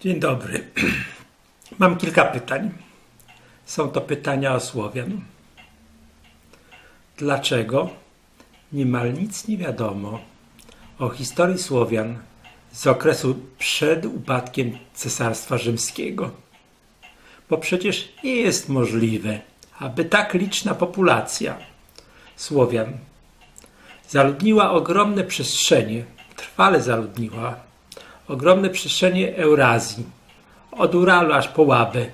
Dzień dobry. Mam kilka pytań. Są to pytania o Słowian. Dlaczego niemal nic nie wiadomo o historii Słowian z okresu przed upadkiem Cesarstwa Rzymskiego? Bo przecież nie jest możliwe, aby tak liczna populacja Słowian zaludniła ogromne przestrzenie, trwale zaludniła ogromne przestrzenie Eurazji, od Uralu aż po Łabę,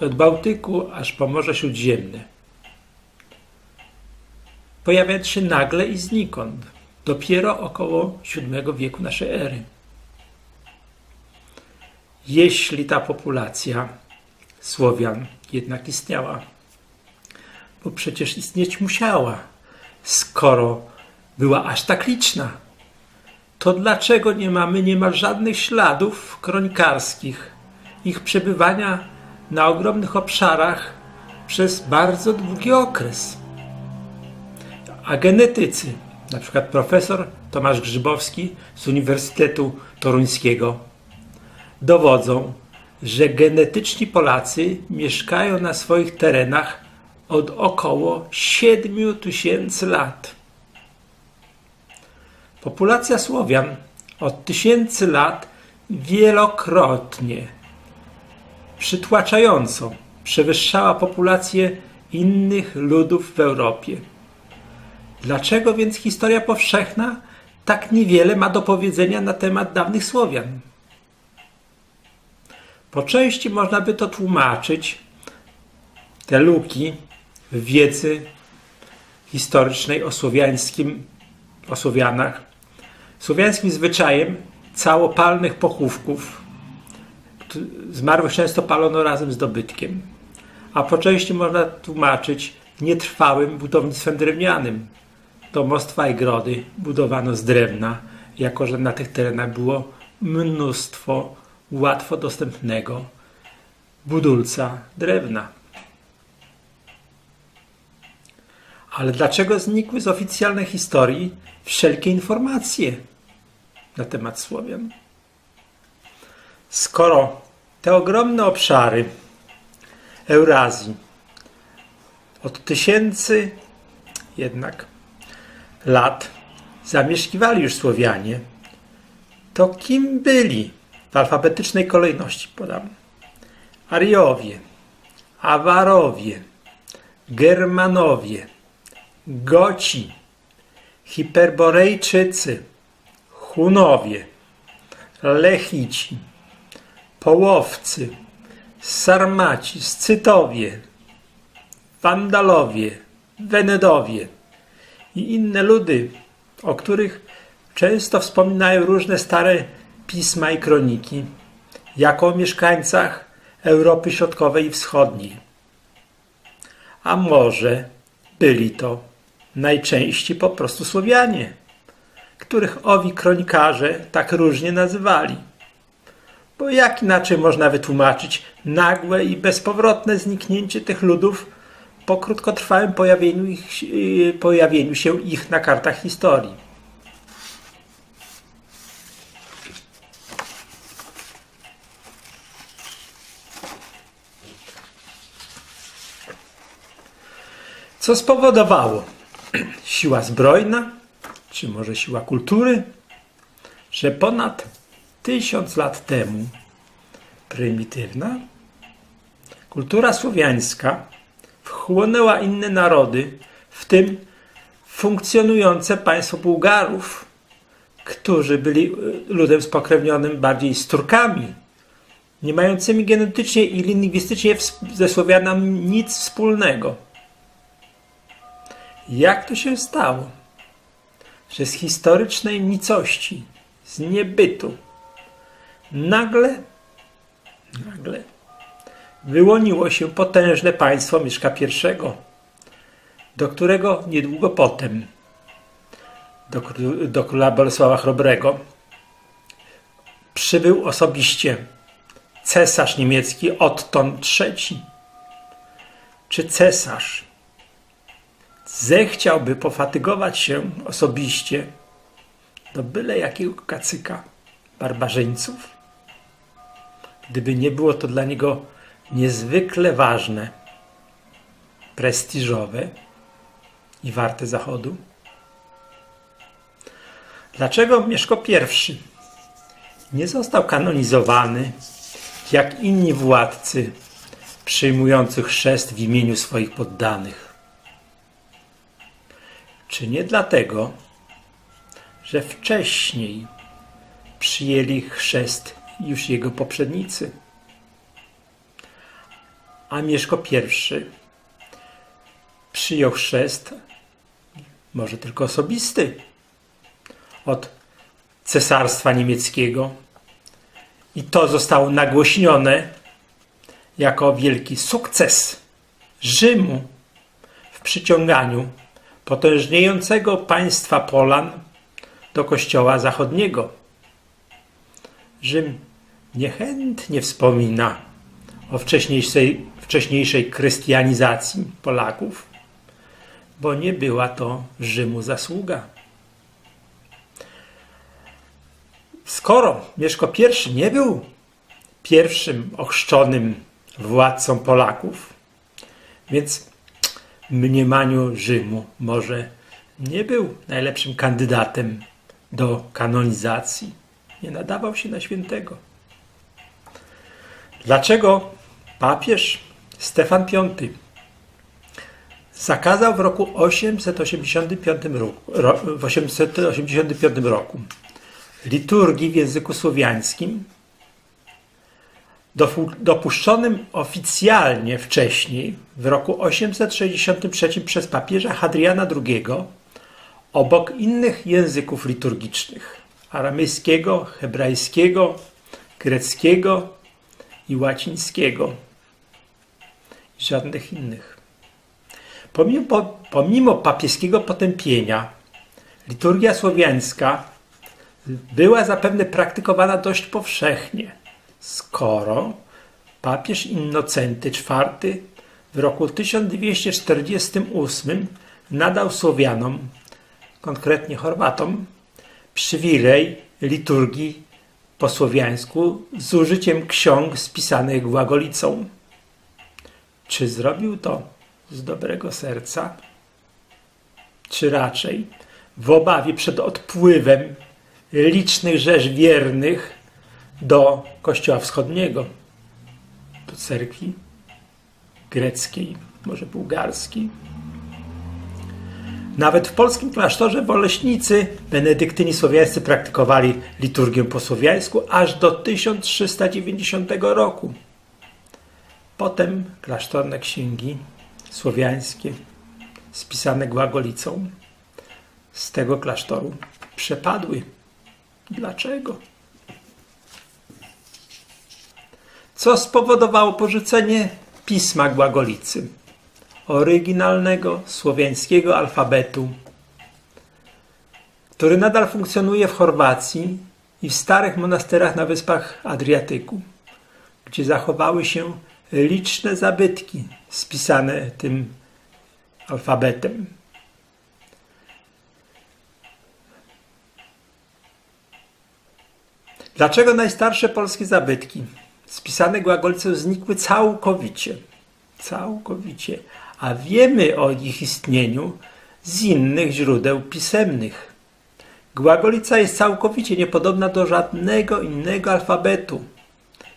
od Bałtyku aż po Morze Śródziemne. Pojawiając się nagle i znikąd, dopiero około VII wieku naszej ery. Jeśli ta populacja Słowian jednak istniała, bo przecież istnieć musiała, skoro była aż tak liczna to dlaczego nie mamy niemal żadnych śladów kronikarskich ich przebywania na ogromnych obszarach przez bardzo długi okres? A genetycy, na przykład profesor Tomasz Grzybowski z Uniwersytetu Toruńskiego, dowodzą, że genetyczni Polacy mieszkają na swoich terenach od około 7 tysięcy lat. Populacja Słowian od tysięcy lat wielokrotnie, przytłaczająco przewyższała populację innych ludów w Europie. Dlaczego więc historia powszechna tak niewiele ma do powiedzenia na temat dawnych Słowian? Po części można by to tłumaczyć, te luki w wiedzy historycznej o słowiańskim, o Słowianach, słowiańskim zwyczajem całopalnych pochówków. Zmarłych często palono razem z dobytkiem, a po części można tłumaczyć nietrwałym budownictwem drewnianym. Domostwa i grody budowano z drewna, jako że na tych terenach było mnóstwo łatwo dostępnego budulca drewna. Ale dlaczego znikły z oficjalnej historii wszelkie informacje na temat Słowian? Skoro te ogromne obszary Eurazji od tysięcy jednak lat zamieszkiwali już Słowianie, to kim byli w alfabetycznej kolejności podam? Ariowie, Awarowie, Germanowie, Goci, Hiperborejczycy, Hunowie, Lechici, Połowcy, Sarmaci, Scytowie, Wandalowie, Wenedowie i inne ludy, o których często wspominają różne stare pisma i kroniki, jako o mieszkańcach Europy Środkowej i Wschodniej. A może byli to najczęściej po prostu Słowianie, których owi kronikarze tak różnie nazywali. Bo jak inaczej można wytłumaczyć nagłe i bezpowrotne zniknięcie tych ludów po krótkotrwałym pojawieniu, ich, yy, pojawieniu się ich na kartach historii? Co spowodowało? Siła zbrojna, czy może siła kultury, że ponad tysiąc lat temu prymitywna kultura słowiańska wchłonęła inne narody, w tym funkcjonujące państwo Bułgarów, którzy byli ludem spokrewnionym bardziej z Turkami, nie mającymi genetycznie i lingwistycznie ze Słowianami nic wspólnego. Jak to się stało, że z historycznej nicości, z niebytu, nagle, nagle wyłoniło się potężne państwo Mieszka I, do którego niedługo potem, do, do króla Bolesława Chrobrego, przybył osobiście cesarz niemiecki Otton III. Czy cesarz zechciałby pofatygować się osobiście do byle jakiego kacyka barbarzyńców? gdyby nie było to dla niego niezwykle ważne, prestiżowe i warte zachodu? Dlaczego Mieszko I nie został kanonizowany jak inni władcy przyjmujący chrzest w imieniu swoich poddanych? Czy nie dlatego, że wcześniej przyjęli chrzest już jego poprzednicy? A Mieszko I przyjął chrzest, może tylko osobisty, od cesarstwa niemieckiego. I to zostało nagłośnione jako wielki sukces Rzymu w przyciąganiu potężniejącego państwa Polan do kościoła zachodniego. Rzym niechętnie wspomina o wcześniejszej, wcześniejszej chrystianizacji Polaków, bo nie była to Rzymu zasługa. Skoro Mieszko I nie był pierwszym ochrzczonym władcą Polaków, więc mniemaniu Rzymu może nie był najlepszym kandydatem do kanonizacji. Nie nadawał się na świętego. Dlaczego papież Stefan V zakazał w roku 885 roku, w 885 roku liturgii w języku słowiańskim, dopuszczonym oficjalnie wcześniej, w roku 863 przez papieża Hadriana II, obok innych języków liturgicznych aramejskiego, hebrajskiego, greckiego i łacińskiego. Żadnych innych. Pomimo, pomimo papieskiego potępienia, liturgia słowiańska była zapewne praktykowana dość powszechnie, skoro papież Innocenty IV w roku 1248 nadał Słowianom, konkretnie Chorwatom, przywilej liturgii po słowiańsku z użyciem ksiąg spisanych głagolicą. Czy zrobił to z dobrego serca? Czy raczej w obawie przed odpływem licznych rzesz wiernych do Kościoła Wschodniego, do cerkwi greckiej, może bułgarskiej. Nawet w polskim klasztorze Woleśnicy benedyktyni słowiańscy praktykowali liturgię po słowiańsku aż do 1390 roku. Potem klasztorne księgi słowiańskie spisane głagolicą z tego klasztoru przepadły. Dlaczego? Co spowodowało porzucenie pisma Głagolicy, oryginalnego słowiańskiego alfabetu, który nadal funkcjonuje w Chorwacji i w starych monasterach na wyspach Adriatyku, gdzie zachowały się liczne zabytki spisane tym alfabetem. Dlaczego najstarsze polskie zabytki spisane głagolicą znikły całkowicie? Całkowicie. A wiemy o ich istnieniu z innych źródeł pisemnych. Głagolica jest całkowicie niepodobna do żadnego innego alfabetu.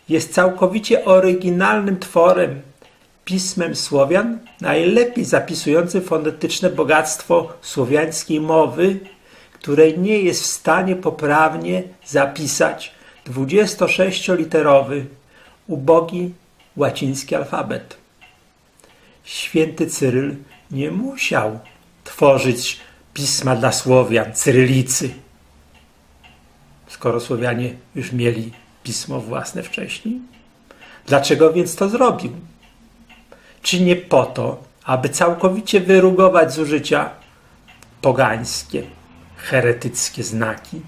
Jest całkowicie oryginalnym tworem, pismem Słowian, najlepiej zapisującym fonetyczne bogactwo słowiańskiej mowy której nie jest w stanie poprawnie zapisać 26-literowy, ubogi łaciński alfabet. Święty Cyryl nie musiał tworzyć pisma dla Słowian, cyrylicy, skoro Słowianie już mieli pismo własne wcześniej. Dlaczego więc to zrobił? Czy nie po to, aby całkowicie wyrugować zużycia pogańskie, heretyckie znaki.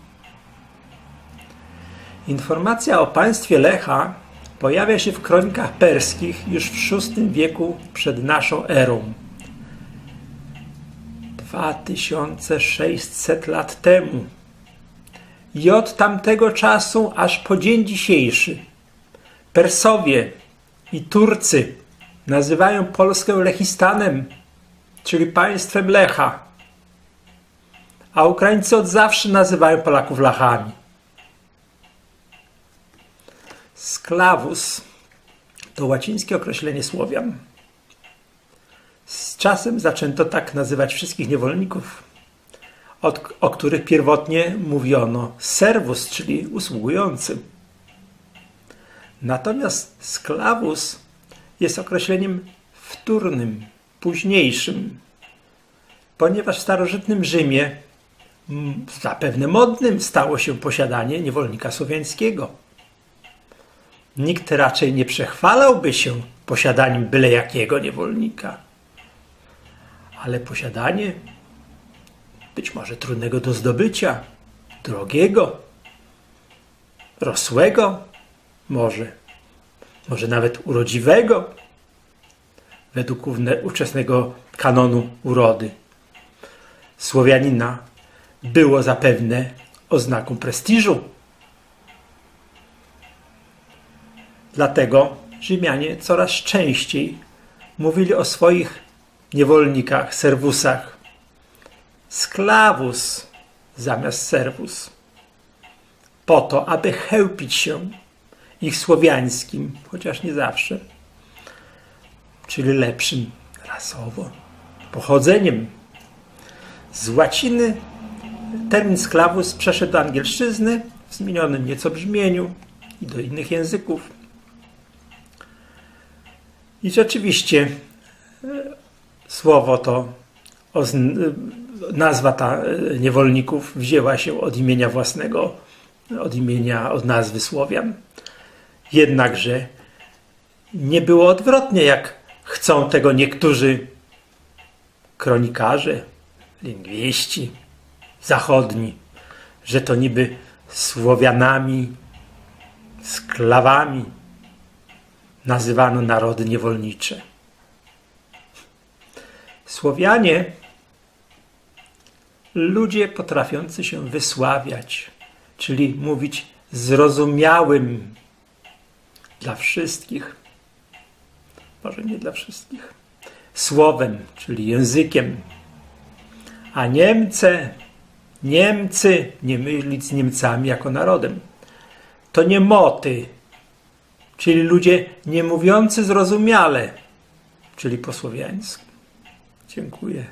Informacja o państwie Lecha pojawia się w kronikach perskich już w VI wieku przed naszą erą. 2600 lat temu. I od tamtego czasu aż po dzień dzisiejszy Persowie i Turcy nazywają Polskę Lechistanem, czyli państwem Lecha, a Ukraińcy od zawsze nazywają Polaków Lachami. Sklawus to łacińskie określenie Słowian. Z czasem zaczęto tak nazywać wszystkich niewolników, od, o których pierwotnie mówiono servus, czyli usługujący. Natomiast sklawus jest określeniem wtórnym, późniejszym, ponieważ w starożytnym Rzymie zapewne modnym stało się posiadanie niewolnika słowiańskiego. Nikt raczej nie przechwalałby się posiadaniem byle jakiego niewolnika. Ale posiadanie być może trudnego do zdobycia, drogiego, rosłego, może, może nawet urodziwego, według ówczesnego kanonu urody. Słowianina było zapewne oznaką prestiżu. Dlatego Rzymianie coraz częściej mówili o swoich niewolnikach, serwusach. Sklawus zamiast serwus. Po to, aby chełpić się ich słowiańskim, chociaż nie zawsze, czyli lepszym rasowo, pochodzeniem. Z łaciny termin sklawus przeszedł do angielszczyzny w zmienionym nieco brzmieniu i do innych języków. I rzeczywiście e, słowo to, e, nazwa ta e, niewolników wzięła się od imienia własnego, od imienia, od nazwy Słowian. Jednakże nie było odwrotnie, jak chcą tego niektórzy kronikarze, lingwiści zachodni, że to niby Słowianami, sklawami nazywano narody niewolnicze. Słowianie, ludzie potrafiący się wysławiać, czyli mówić zrozumiałym dla wszystkich, może nie dla wszystkich, słowem, czyli językiem. A Niemcy, Niemcy, nie mylić z Niemcami jako narodem, to Niemoty, czyli ludzie nie mówiący zrozumiale, czyli po słowiańsku. Dziękuję.